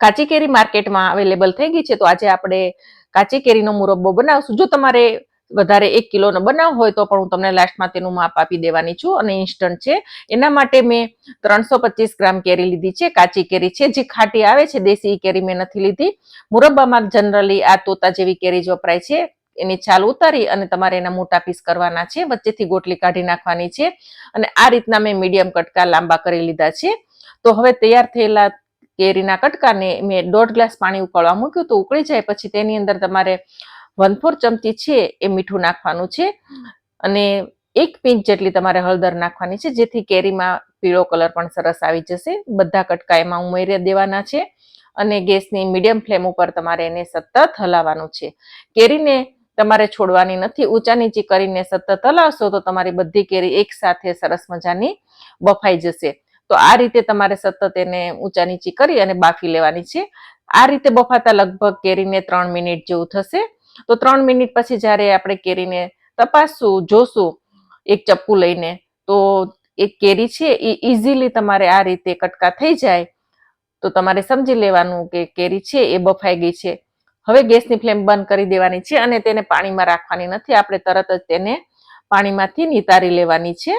કાચી કેરી માર્કેટમાં અવેલેબલ થઈ ગઈ છે, તો આજે આપણે કાચી કેરીનો મુરબ્બો બનાવશું. જો તમારે વધારે એક કિલોનો બનાવ હોય તો પણ હું તમને લાસ્ટમાં તેનું માપ આપી દેવાની છું અને ઇન્સ્ટન્ટ છે. એના માટે મેં ત્રણસો પચીસ ગ્રામ કેરી લીધી છે. કાચી કેરી છે, જે ખાટી આવે છે, દેશી કેરી મેં નથી લીધી. મુરબ્બામાં જનરલી આ તોતા જેવી કેરી જ વપરાય છે. એની છાલ ઉતારી અને તમારે એના મોટા પીસ કરવાના છે, વચ્ચેથી ગોટલી કાઢી નાખવાની છે. અને આ રીતના મેં મીડિયમ કટકા લાંબા કરી લીધા છે. તો હવે તૈયાર થયેલા કેરીના કટકાને મેં દોઢ ગ્લાસ પાણી ઉકળવા મૂક્યું તો ઉકળી જાય. પછી તેની અંદર તમારે વન ફોર ચમચી છે એ મીઠું નાખવાનું છે અને એક પિંચ જેટલી તમારે હળદર નાખવાની છે, જેથી કેરીમાં પીળો કલર પણ સરસ આવી જશે. બધા કટકા એમાં ઉમેરી દેવાના છે અને ગેસની મીડિયમ ફ્લેમ ઉપર તમારે એને સતત હલાવવાનું છે. કેરીને તમારે છોડવાની નથી ઊંચા નીચી કરીને સતત હલાવશો તો તમારી બધી કેરી એક સાથે સરસ મજાની બફાઈ જશે. તો આ રીતે તમારે સતત એને ઊંચા નીચી કરી અને બાફી લેવાની છે. આ રીતે બફાતા લગભગ કેરીને ત્રણ મિનિટ જેવું થશે. તો ત્રણ મિનિટ પછી જ્યારે આપણે કેરીને તપાસશું, જોશું, એક ચપ્પુ લઈને, તો એક કેરી છે એ ઇઝીલી તમારે આ રીતે કટકા થઈ જાય. તો તમારે સમજી લેવાનું કે કેરી છે એ બફાઈ ગઈ છે. હવે ગેસની ફ્લેમ બંધ કરી દેવાની છે અને તેને પાણીમાં રાખવાની નથી. આપણે તરત જ તેને પાણીમાંથી નિતારી લેવાની છે.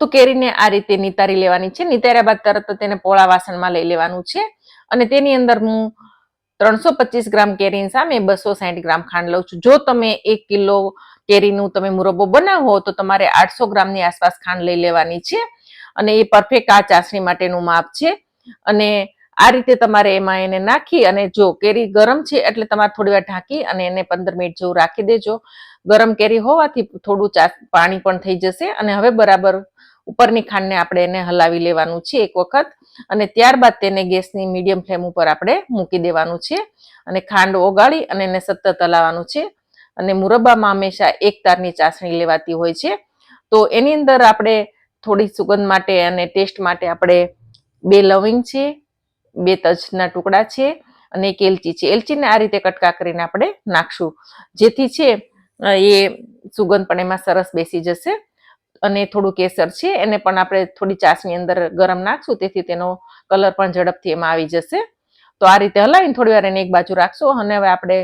તો કેરીને આ રીતે નિતારી લેવાની છે. નિતાર્યા બાદ તરત તેને પોળા વાસણમાં લઈ લેવાનું છે. અને તેની અંદર હું ત્રણસો પચીસ ગ્રામ કેરી સામે બસો સાહીઠ ગ્રામ ખાંડ લઉં છું. જો તમે એક કિલો કેરીનું તમે મુરબ્બો બનાવો તો તમારે આઠસો ગ્રામની આસપાસ ખાંડ લઈ લેવાની છે. અને એ પરફેક્ટ આ ચાસણી માટેનું માપ છે. અને આ રીતે તમારે એમાં એને નાખી અને જો કેરી ગરમ છે એટલે તમારે થોડી વાર ઢાંકી અને એને પંદર મિનિટ જેવું રાખી દેજો. ગરમ કેરી હોવાથી થોડું ચા પાણી પણ થઈ જશે. અને હવે બરાબર ઉપરની ખાંડને આપણે એને હલાવી લેવાનું છે એક વખત અને ત્યારબાદ તેને ગેસની મીડિયમ ફ્લેમ ઉપર આપણે મૂકી દેવાનું છે અને ખાંડ ઓગાળી અને એને સતત હલાવવાનું છે અને મુરબ્બામાં હંમેશા એક તારની ચાસણી લેવાતી હોય છે. તો એની અંદર આપણે થોડી સુગંધ માટે અને ટેસ્ટ માટે આપણે બે લવિંગ છે, બે તજના ટુકડા છે અને એક એલચી છે. એલચીને આ રીતે કટકા કરીને આપણે નાખશું. જેથી છે એ સુગંધ પણ એમાં સરસ બેસી જશે. અને થોડું કેસર છે, એને પણ આપણે થોડી ચાસની અંદર ગરમ નાખશું, તેથી તેનો કલર પણ ઝડપથી એમાં આવી જશે. તો આ રીતે હલાવીને થોડી વાર એને એક બાજુ રાખશો, અને હવે આપણે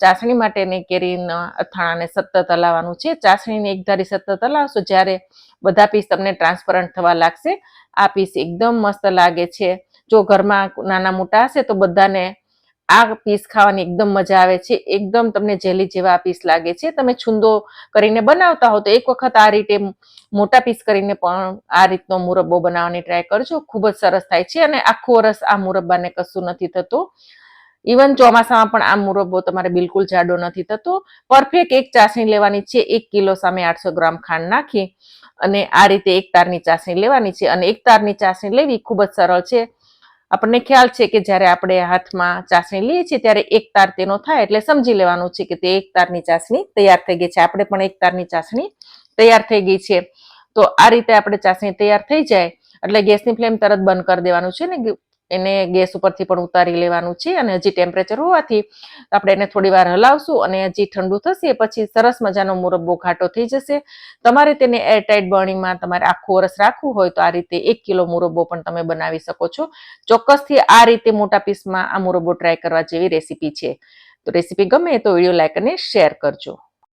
ચાસણી માટેની કેરીના અથાણાને સતત હલાવવાનું છે. ચાસણીને એક ધારી સતત હલાવશો, જ્યારે બધા પીસ તમને ટ્રાન્સપરન્ટ થવા લાગશે. આ પીસ એકદમ મસ્ત લાગે છે. જો ઘરમાં નાના મોટા હશે, તો બધાને આ પીસ ખાવાની એકદમ મજા આવે છે. એકદમ તમને જેલી જેવા પીસ લાગે છે. તમે છુંદો કરીને બનાવતા હો તો એક વખત આ રીતે મોટા પીસ કરીને પણ આ રીતનો મુરબ્બો બનાવવાની ટ્રાય કરજો. ખૂબ જ સરસ થાય છે અને આખું વરસ આ મુરબ્બાને કશું નથી થતું. ઇવન ચોમાસામાં પણ આ મુરબ્બો તમારે બિલકુલ જાડો નથી થતો. પરફેક્ટ એક ચાસણી લેવાની છે. એક કિલો સામે આઠસો ગ્રામ ખાંડ નાખી અને આ રીતે એક તારની ચાસણી લેવાની છે. અને એક તારની ચાસણી લેવી ખૂબ જ સરળ છે. આપણને ખ્યાલ છે કે જ્યારે આપણે હાથમાં ચાસણી લઈએ છીએ ત્યારે એક તાર તેનો થાય એટલે સમજી લેવાનું છે કે તે એક તારની ચાસણી તૈયાર થઈ ગઈ છે. આપણે પણ એક તારની ચાસણી તૈયાર થઈ ગઈ છે. તો આ રીતે આપણે ચાસણી તૈયાર થઈ જાય એટલે ગેસની ફ્લેમ તરત બંધ કરી દેવાનું છે ને એને ગેસ ઉપરથી પણ ઉતારી લેવાનું છે અને હજી ટેમ્પરેચર હોવાથી આપણે એને થોડી વાર હલાવશું અને હજી ઠંડુ થશે પછી સરસ મજાનો મુરબ્બો ઘાટો થઈ જશે. તમારે તેને એરટાઇટ બર્ણીમાં તમારે આખું વરસ રાખવું હોય તો આ રીતે એક કિલો મુરબ્બો પણ તમે બનાવી શકો છો. ચોક્કસથી આ રીતે મોટા પીસમાં આ મુરબ્બો ટ્રાય કરવા જેવી રેસીપી છે. તો રેસીપી ગમે તો વીડિયો લાઈક અને શેર કરજો.